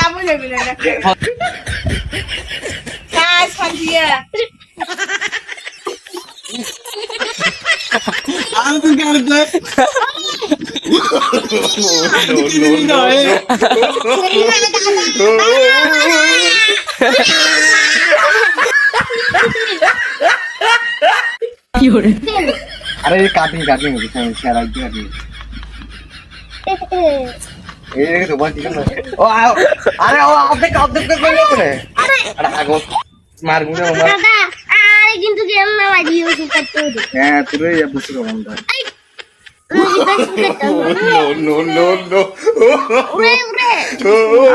আমি যাবি না এটা কাজ খান্দিয়া কেন দে আরে কাটিং কাটিং এই কেন ও আরে ও আপনি কাউকে করে করে আরে আরে। আগো মার গুনে মার। দাদা আরে কিন্তু গেম না লাগিও করতে হ্যাঁ তুই বুঝতে পারলাম না।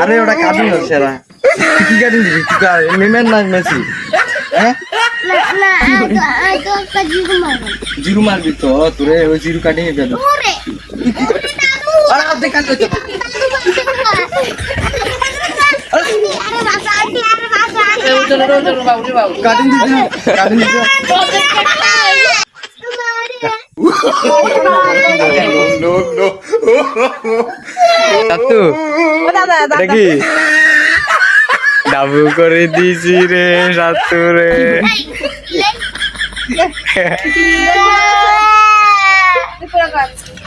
আরে ওটা কাটিং না সেরা কি কাটিং দিবি? কি কা মেমেন না মেসি। হ্যাঁ? জিরো মারবো। তো তোরে ওই জিরু কাটিং এ পেল উড়ে আরে কাট বাবা ডাবু করে দিছি রে সাতু রে